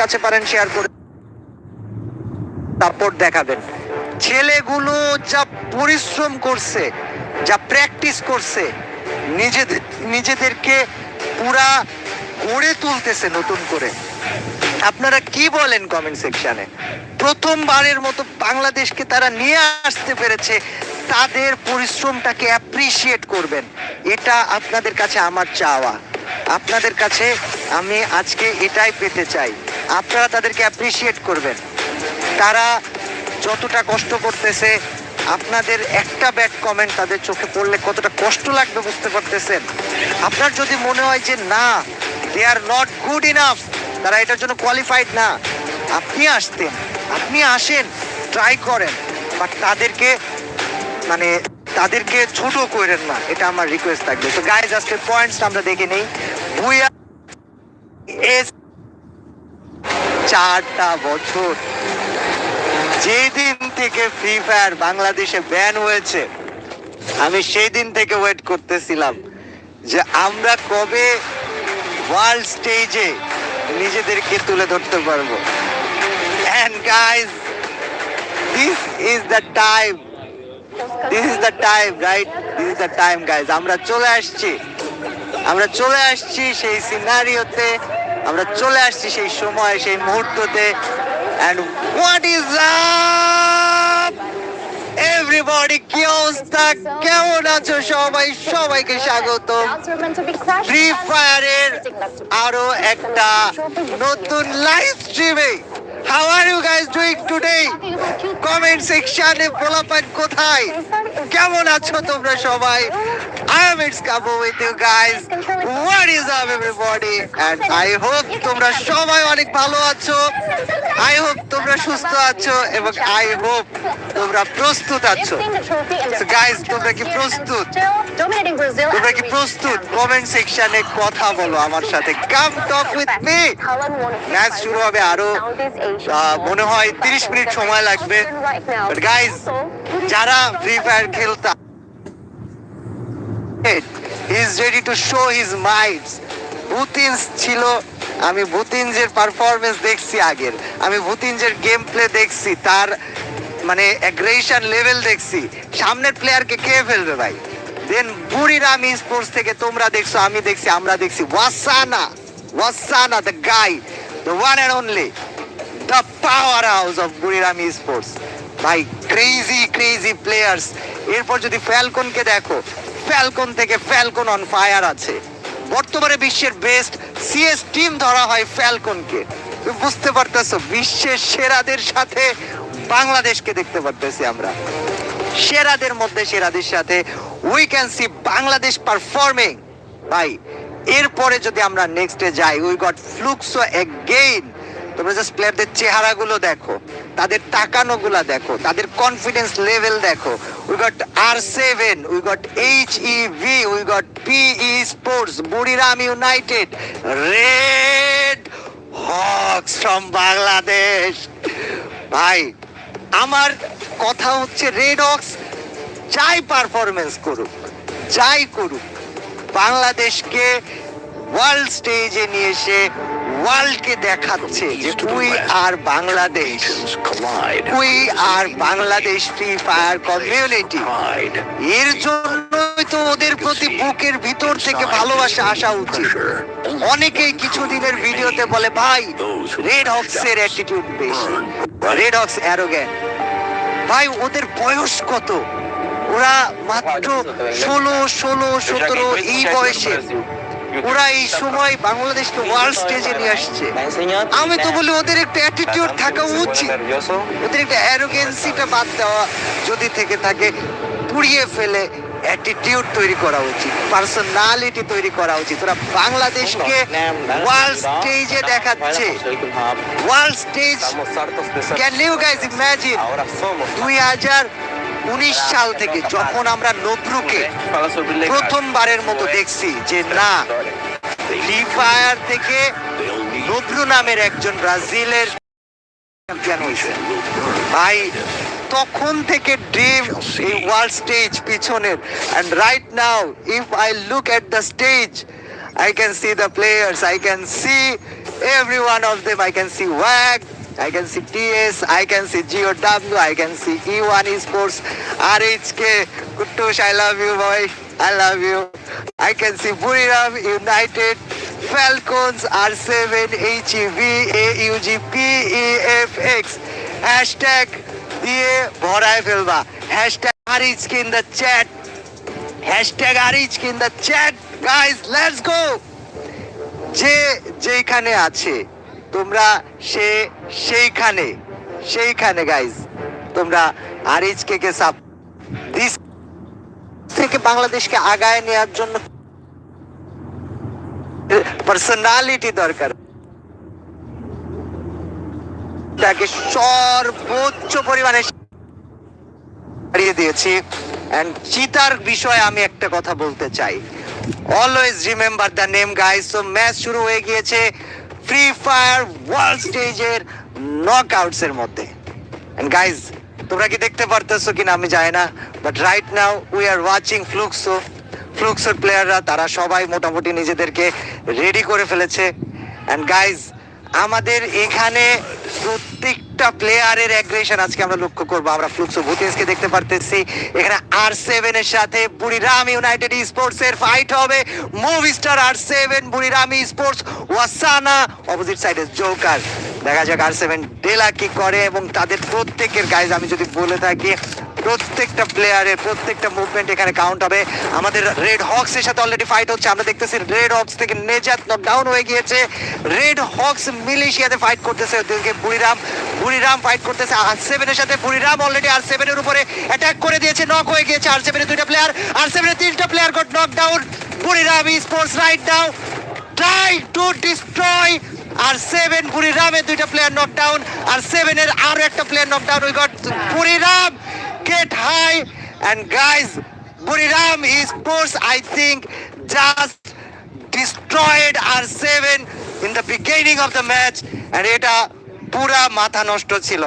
কাছে পারেন শেয়ার করে সাপোর্ট দেখাবেন। ছেলেগুলো যা পরিশ্রম করছে, যা প্র্যাকটিস করছে নিজেদের নিজেদেরকে পুরা গড়ে তুলতেছে নতুন করে। আপনারা কি বলেন কমেন্ট সেকশনে প্রথমবারের মতো বাংলাদেশকে তারা নিয়ে আসতে পেরেছে, তাদের পরিশ্রমটাকে অ্যাপ্রিসিয়েট করবেন। এটা আপনাদের কাছে আমার চাওয়া। আপনাদের কাছে আমি আজকে এটাই পেতে চাই। আপনারা তাদেরকে অ্যাপ্রিসিয়েট করবেন। তারা যতটা কষ্ট করতেছে, আপনাদের একটা ব্যাড কমেন্ট তাদের চোখে পড়লে কতটা কষ্ট লাগবে বুঝতে পারতেছেন? আপনার যদি মনে হয় যে না they are not good enough তারা এটার জন্য কোয়ালিফাইড না। আপনি আসতেন, আপনি আসেন ট্রাই করেন বাট তাদেরকে মানে তাদেরকে ছোট করেন না, এটা আমার রিকোয়েস্ট থাকবে। তো গাইজ আজকের পয়েন্টস আমরা দেখে নেই। ভুইয়া এস চারটা বছর। যেদিন থেকে ফ্রি ফায়ার বাংলাদেশে ব্যান হয়েছে, আমি সেই দিন থেকে ওয়েট করতেছিলাম যে আমরা কবে ওয়ার্ল্ড স্টেজে নিজেদেরকে তুলে ধরতে পারব। And guys this is the time this is the time right this is the time guys আমরা চলে আসছি। আমরা চলে আসছি সেই সিনারিওতে আমরা চলে আসছি সেই সময়, সেই মুহূর্ততে। অ্যান্ড হোয়াট ইজ এভরিবডি কি অবস্থা? কেমন আছো সবাই? সবাইকে স্বাগত ফ্রি ফায়ারের আরও একটা নতুন live স্ট্রিমে how are you guys doing today comment সেকশনে পোলাপান কোথায়? কেমন আছো তোমরা সবাই? কাবো with you guys what is up everybody and I hope তোমরা সবাই অনেক ভালো আছো। আই হোপ তোমরা সুস্থ আছো এবং আই হোপ তোমরা প্রস্তুত আছো। So guys, তোমরা কি প্রস্তুত? তোমরা কি প্রস্তুত? কমেন্ট সেকশনে কথা বলো আমার সাথে। Come talk with me match শুরু হবে আরও মনে হয় 30 মিনিট সময় লাগবে। বাট গাইস যারা free fire খেলতা is ready to show his minds বুতিনস ছিল আমি বুতিনজের পারফরমেন্স দেখছি আগের আমি বুতিনজের গেম প্লে দেখছি তার মানে অ্যাগ্রেশন লেভেল দেখছি সামনের প্লেয়ারকে কে ফেলবে ভাই? দেন বুড়িরাম স্পোর্টস থেকে তোমরা দেখছ, আমি দেখছি, আমরা দেখছি। Wasana Wasana the guy the one and only the powerhouse of Buriram sports ভাই ক্রেজি ক্রেজি প্লেয়ার্স এরপর যদি ফ্যালকনকে দেখো ফ্যালকন থেকে ফ্যালকন অন ফায়ার আছে। বর্তমানে বিশ্বের বেস্ট সিএস টিম ধরা হয় ফ্যালকনকে বুঝতে পারতেছো, বিশ্বের সেরাদের সাথে বাংলাদেশকে দেখতে পারতেছি আমরা। সেরাদের মধ্যে, সেরাদের সাথে we can see Bangladesh performing ভাই, এরপরে যদি আমরা নেক্সটে যাই উই গট ফ্লুক্সো এগেইন তোমরা জাস্ট প্লেয়ারদের চেহারাগুলো দেখো, তাদের তাকানোগুলা দেখো, তাদের কনফিডেন্স লেভেল দেখো। We got R seven we got H E V we got P E sports Buriram United Red Hawks from Bangladesh ভাই, আমার কথা হচ্ছে রেড হক্স যাই পারফরমেন্স করুক, যাই করুক, বাংলাদেশকে ওয়ার্ল্ড স্টেজে নিয়ে এসে ওয়ার্ল্ডকে দেখাচ্ছে যে we are Bangladesh. We are Bangladesh free fire community. এর জন্যই তো ওদের প্রতি বুকের ভিতর থেকে ভালোবাসা আসা উচিত। অনেকেই কিছুদিনের ভিডিওতে বলে ভাই রেড হক্সের অ্যাটিটিউড বেশি। রেড হক্স অ্যারোগ্যান্ট ভাই ওদের বয়স কত? ওরা মাত্র ষোলো ষোলো সতেরো এই বয়সে। ওরা এই সময় বাংলাদেশকে ওয়ার্ল্ড স্টেজে নিয়ে আসছে। আমি তো বলি ওদের একটা অ্যাটিটিউড থাকা উচিত। ওদের একটা অ্যারোগেন্সিটা বাদ দেওয়া যদি থেকে থাকে পুড়িয়ে ফেলে অ্যাটিটিউড তৈরি করা উচিত পার্সোনালিটি তৈরি করা উচিত। ওরা বাংলাদেশকে ওয়ার্ল্ড স্টেজে দেখাচ্ছে। World stage can you guys imagine দুই হাজার উনিশ সাল থেকে যখন আমরা নব্রুকে প্রথমবারের মতো দেখছি যে না ফ্রি ফায়ার থেকে নব্রু নামের একজন ব্রাজিলের চ্যাম্পিয়ন ভাই তখন থেকে ড্রিম এই ওয়ার্ল্ড স্টেজ পিছনের and right now if I look at the stage I can see the players I can see every one of them. I can see WAG, I can see TS, I can see GOW, I can see E1 Esports, RHK, Kuttush, I love you, boy. I love you. I can see Buriram United, Falcons, R7, HEV, AUG, PEFX. Hashtag দিয়ে ভরায় ফেলবা hashtag আরিজকে in the chat hashtag আরিজকে in the chat guys let's go যে যেখানে আছে তোমরা সে, সেইখানে সেইখানে গাইজ তোমরা আরিজকে কে সাপ দিস থেকে বাংলাদেশকে আগায় নেওয়ার জন্য পার্সোনালিটি দরকার। তাকে সর্বোচ্চ পরিমাণে হারিয়ে দিয়েছি। এন্ড চিতার বিষয়ে আমি একটা কথা বলতে চাই। Always remember the name guys so match শুরু হয়ে গিয়েছে। ফ্রি ফায়ার ওয়ার্ল্ড স্টেজের নক আউটসের মধ্যে। এন্ড গাইস তোমরা কি দেখতে পারতেছো কিনা আমি জানি না but right now we are watching Fluxo ফ্লুক্সোর প্লেয়াররা তারা সবাই মোটামুটি নিজেদেরকে রেডি করে ফেলেছে। অ্যান্ড গাইজ আমাদের এখানে প্রত্যেকটা প্লেয়ারের অ্যাগ্রেশন আজকে আমরা লক্ষ্য করব। আমরা ফ্লুক্সো ভুতেন্সকে দেখতে পারতেছি। এখানে আর সেভেন এর সাথে বুড়িরাম ইউনাইটেড স্পোর্টস এর ফাইট হবে। Movistar R seven Buriram Sports ওয়াসানা opposite সাইডে জোকার দেখা যাক আর সেভেন ডেলা কি করে এবং তাদের প্রত্যেকের গাইজ আমি যদি বলে থাকি প্রত্যেকটা প্লেয়ারের প্রত্যেকটা মুভমেন্ট এখানে কাউন্ট হবে। আমাদের রেড হক্স এর সাথে অলরেডি ফাইট হচ্ছে। আমরা দেখতেছি রেড হক্স থেকে নেজাত ডাউন হয়ে গিয়েছে। রেড হক্স মিলিশিয়াতে ফাইট করতেছে ওদিকে বুড়িরাম বুড়িরাম ফাইট করতেছে আর সেভেনের সাথে। বুড়িরাম অলরেডি আর সেভেনের উপরে অ্যাটাক করে দিয়েছে। নক হয়ে গিয়েছে আর সেভেনের দুইটা প্লেয়ার আর সেভেনের তিনটা player got knock down Buriram Sports right now try to destroy R seven পুরীরামের দুইটা প্লেয়ার নক ডাউন আর সেভেনের আরও একটা player knock down we got Buriram get high and guys Buriram is course I think just destroyed R seven in the beginning of the match and এটা পুরা মাথা নষ্ট ছিল।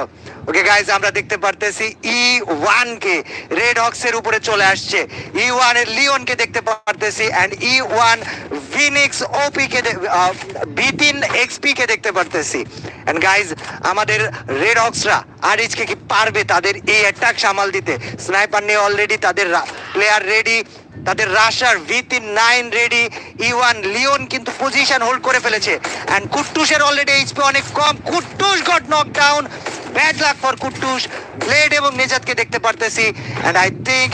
Okay guys আমরা দেখতে পারতেছি ই ওয়ান কে রেড হক্স এর উপরে চলে আসছে। ই ওয়ানের লিওন কে দেখতে পারতেছি and E one Phoenix OP K Vitin XP কে দেখতে পারতেছি। এন্ড গাইজ আমাদের রেড হক্সরা আরিজকে কি পারবে তাদের এই অ্যাটাক সামাল দিতে? স্নাইপার নিয়ে অলরেডি তাদের প্লেয়ার রেডি তাদের rusher Vitin nine ready E one Leon কিন্তু পজিশন হোল্ড করে ফেলেছে। এন্ড কুট্টুসের অলরেডি এইচপি অনেক কম Kuttus got knock down bad luck for Kuttus Blade এবং নেজাতকে দেখতে পারতেছি and I think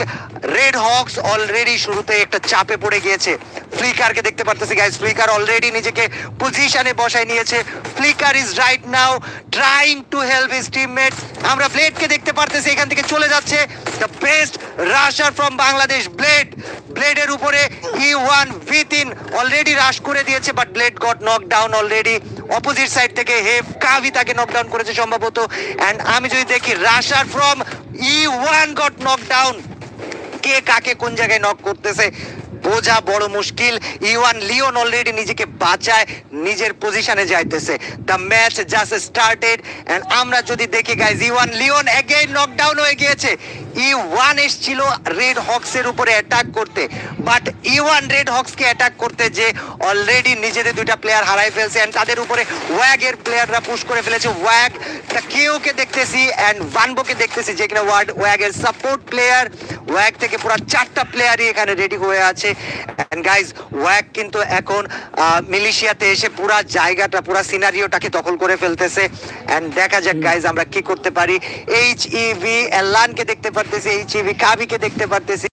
red hawks already শুরুতে একটা চাপে পড়ে গিয়েছে। ফ্লিকারকে দেখতে পারতেছি গাইস ফ্লিকার অলরেডি নিজেকে পজিশনে বসায় নিয়েছে। Flicker is right now trying to help his teammate আমরা ব্লেডকে দেখতে পারতেছি, এখান থেকে চলে যাচ্ছে। The best rusher from Bangladesh Blade ব্লেডের উপরে E one Vitin already rush করে দিয়েছে but Blade got knock down already opposite side থেকে হেফ কাভি তাকে নক ডাউন করেছে সম্ভবত। অ্যান্ড আমি যদি দেখি rusher from E one got knock down কে কাকে কোন জায়গায় নক করতেছে? বোঝা বড় মুশকিল। ইওয়ান লিওন অলরেডি নিজেকে বাঁচায়, নিজের পজিশনে যাইতেছে। The match just started and আমরা যদি দেখি guys E one Leon again knockdown হয়ে গিয়েছে। ই ওয়ান এসছিল রেড হক্স এর উপরে অ্যাটাক করতে। But E one red hawks K attack করতে যে অলরেডি নিজেদের দুইটা প্লেয়ার হারাই ফেলছে অ্যান্ড তাদের উপরে ওয়াগ এর প্লেয়াররা পুশ করে ফেলেছে। ওয়াগ তা কেউকে দেখতেছি এন্ড ভানবোকে দেখতেছি যে কিনা ওয়ার্ড ওয়াগ এর সাপোর্ট প্লেয়ার ওয়াগ থেকে পুরো চারটা প্লেয়ারই এখানে রেডি হয়ে আছে। এন্ড গাইজ ওয়াক কিন্তু এখন মিলিশিয়াতে এসে পুরা জায়গাটা, পুরা সিনারিওটাকে দখল করে ফেলতেছে। এন্ড দেখা যাক গাইজ আমরা কি করতে পারি। এইচ ইভি এলানকে দেখতে পারতেছি এইচ ইভি কাবিকে দেখতে পারতেছি।